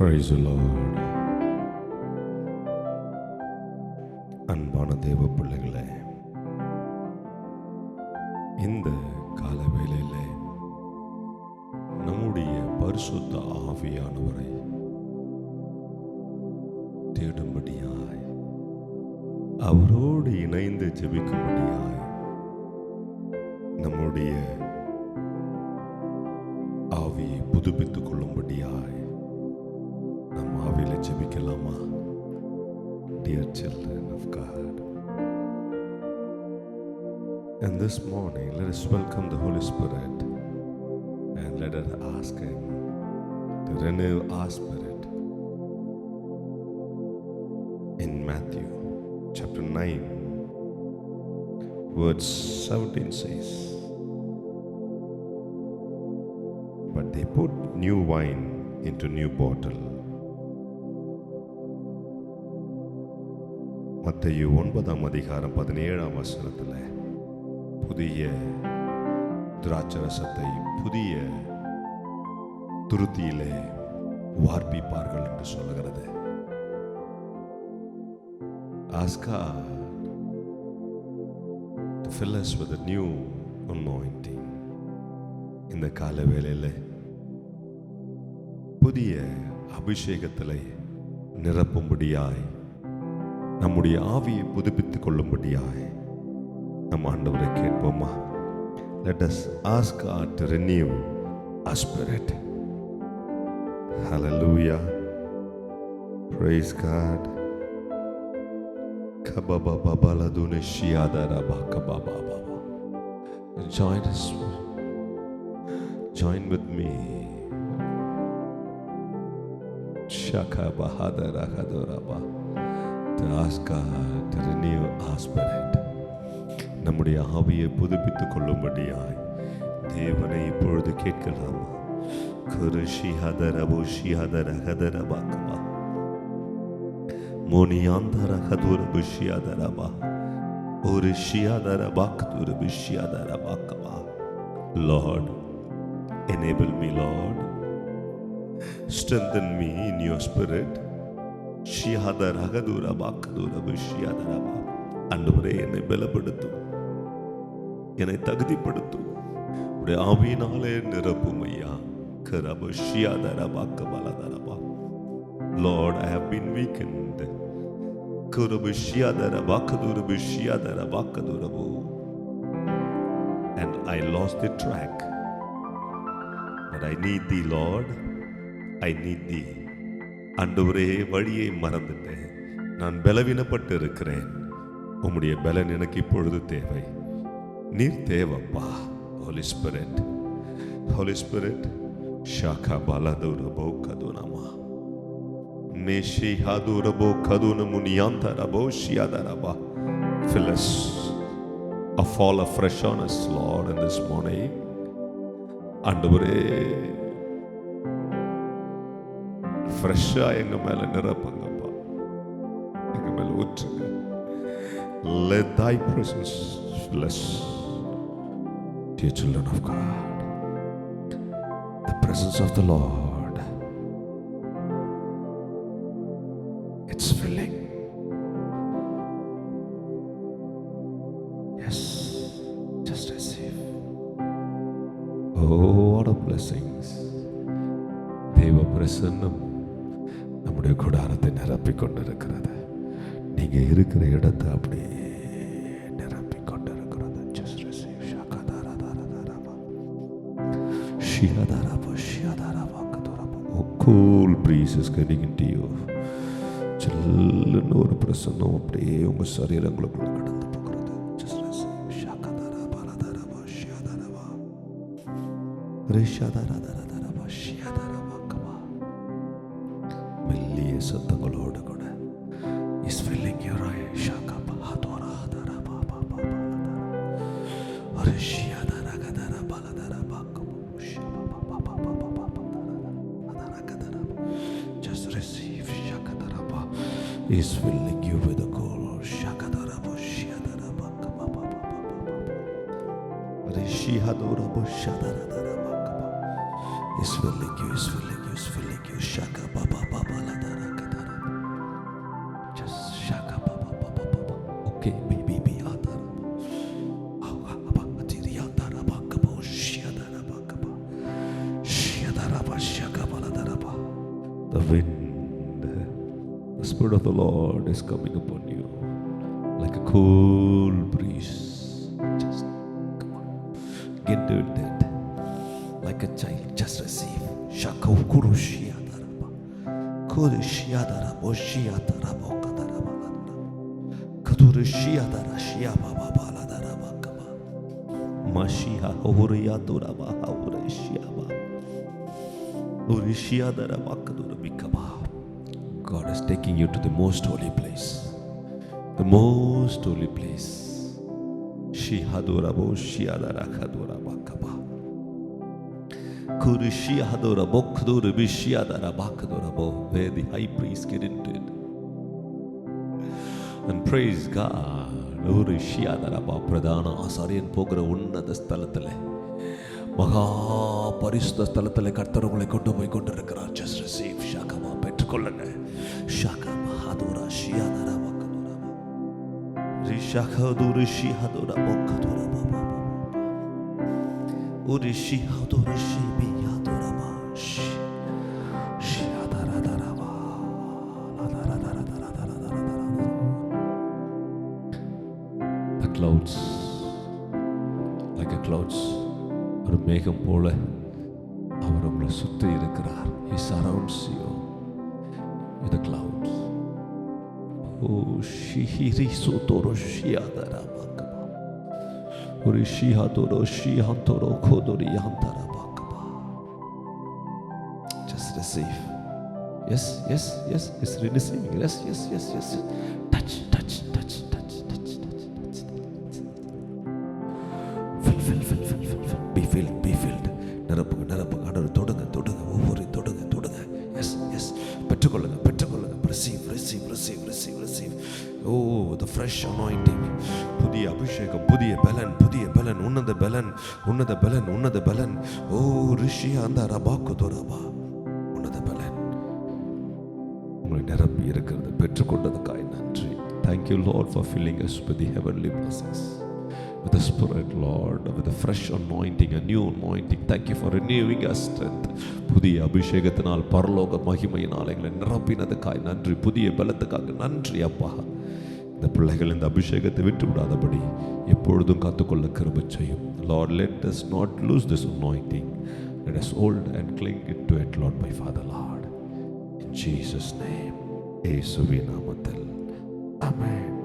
Praise அன்பான தேவ பிள்ளைகளே இந்த கால வேலையில் நம்முடைய பரிசுத்த ஆவியானவரை தேடும்படியாய் அவரோடு இணைந்து ஜெபிக்கும்படியாய் நம்முடைய ஆவியை புதுப்பித்துக் கொள்ள children of God. And this morning, let us welcome the Holy Spirit and let us ask Him to renew our spirit. In Matthew chapter 9, verse 17 says, But they put new wine into new bottle. மத்தேயு ஒன்பதாம் அதிகாரம் பதினேழாம் வசனத்தில் புதிய திராட்சரசத்தை புதிய துருத்தியிலே வார்ப்பிப்பார்கள் என்று சொல்லுகிறது ask God to fill us with a new anointing. இந்த கால வேளையில் புதிய அபிஷேகத்தில் நிரப்பும்படியாய் நம்முடைய ஆவியை புதுப்பித்துக் கொள்ளும்படியாய் நம் ஆண்டவரை கேட்போமா let us ask God to renew our spirit hallelujah praise God kababa babala dune shiadara ba kababa baba join us join with me shaka bahadara hadoraba to ask God to renew our spirit. நம்முடைய ஆவியை புதுப்பித்துக் கொள்ளும்படியாய் தேவனை இப்பொழுது கேட்கலாமா குரு ஷிஹதரபு ஷிஹதர ஹதரபாக்கமா மோனியாந்தர ஹதுர புஷியாதரபா ஒரு ஷியாதர பாக்துர புஷியாதர பாக்கமா lord enable me lord strengthen me in your spirit அன்றுவரே என்னை பலப்படுத்தும் என்னை தகுதிப்படுத்தும் உடைய ஆவியினாலே நிரப்பும் ஐயா கரப ஷியாதர பாக்க பலதரபா lord I have been weakened குரபு ஷியாதர பாக்கதூர விஷியாதர பாக்கதூரபு and I lost the track. But I need thee Lord. I need thee. அண்டவரே வழியை மறந்துட்டேன். நான் பலவீனப்பட்டு இருக்கிறேன் உம்முடைய பலன் எனக்கு இப்பொழுது தேவை. நீர் தேவப்பா. ஹோலி ஸ்பிரிட் ஹோலி ஸ்பிரிட் ஷாக்கா பாலதூரபோ கதுனமா நேஷி ஹாதூரபோ கதுன முனியாந்தரபோ ஷியாதரபா fill us. A a afresh on us Lord in this morning. ஆண்டவரே ஃப்ரெஷ்ஷாக எங்கள் மேலே நிரப்புங்கப்பா எங்கள் மேலே ஊற்றுங்க let thy presence fill us dear children of God the presence of the Lord it's filling yes just receive oh what a blessings தேவ பிரசன்னம் நம்முடைய கூடாரத்தை நிரப்பிக் கொண்டிருக்கிறது நீங்கள் இருக்கிற இடத்தை அப்படியே நிரப்பிக் கொண்டிருக்கிறது Just Tara ஷகதரதரதரபா. ஷியதரபா, ஷியதரபா, கதரபா. Oh, cool breeze is getting into you. சில்லுன்னு ஒரு பிரசன்னம் அப்படியே உங்க சரீரங்களுக்குள்ள கடந்து போகிறது Just receive. ஷகதரபரதரபா, ஷியதரபா. ரிஷதரதரதரபா, പരിശുദ്ധങ്ങളോട് കൂടെ is filling your eye shaka bahadora dara ba ba ba ba dara arishya dara gadara bala dara ba kamushya ba ba ba ba ba ba ba dara dara gadara just receive shaka dara ba is filling you with the color shaka dara ba shya dara ba ka ba ba ba ba ba arishya dora ba shya dara dara ba ka ba is filling you is filling you is filling you shaka ba ba God is coming upon you like a cool breeze. Just come on. Get into it Like a child, just receive. Shakakurushiyadharaba. Kurishiyadharaboshiyadharabo kadarabalanda. Kadurishiyadharashiyabababaladaraba kaba. Mashiha huriyaduraba hurishiyaba. Urishiyadharabakadurabikaba. God is taking you to the most holy place. The most holy place. Shihadura Boshiadara Where the high priest get into it. And praise God. ஒரு ஷியாதரபா பிரதான ஆசாரியன் போகிற உன்னத ஸ்தலத்தில் மகா பரிசுத்த ஸ்தலத்தில் கர்த்தர் உங்களை கொண்டு போய் கொண்டிருக்கிறார் ஜஸ்ட் ரிசீவ் ஷாகமா பெற்றுக்கொள்ளுங்க ஷாகமா ஹதுரா ஷியாதரா பக்கதுரா ரிஷாகதுரு ஷிஹதுரா பக்கதுரா பாபா உரி ஷிஹதுரு ஷிபியாதுரா பா ஷி ஷியாதரா பா லதரா தரா தரா தரா தரா தரா The clouds, like a clouds, ஒரு மேகம் போல அவர் உங்களை சுற்றி இருக்கிறார். He surrounds you. with the clouds. Oh, shihiri sotoro shiadara bakaba. Uri shihadoro shihantoro kodori yantara bakaba. Just receive. Yes, yes, yes, it's receiving. Yes, yes, yes, yes. Touch, touch, touch, touch, touch, touch, touch. Fill, fill, fill, fill, fill, fill. Be filled, be filled. நிரப்புங்க நிரப்புங்க Receive receive receive oh the fresh anointing புதிய அபிஷேகம் புதிய பலன் புதிய பலன் உன்னத பலன் உன்னத பலன் உன்னத பலன். ஓ ரிஷி அந்த ரபா குதுரபா உன்னத பலன். உங்களை நிரப்பி இருக்கிறது. பெற்றுக்கொண்டதுக்காய் நன்றி. Thank you lord for filling us with the heavenly blessings. With the Spirit, Lord, with a fresh anointing, a new anointing. Thank you for renewing our strength. புதிய அபிஷேகத்தினால் பரலோக மகிமையினால் எங்களை நிரப்பினதுக்காக நன்றி புதிய பலத்துக்காக நன்றி அப்பா இந்த பிள்ளைகள் இந்த அபிஷேகத்தை விட்டுவிடாதபடி எப்பொழுதும் காத்துக்கொள்ள கிருப செய்யும் lord let us not lose this anointing let us hold and cling it to it lord by father lord Jesus name ஏசுவி நாமத்தில் அமேன்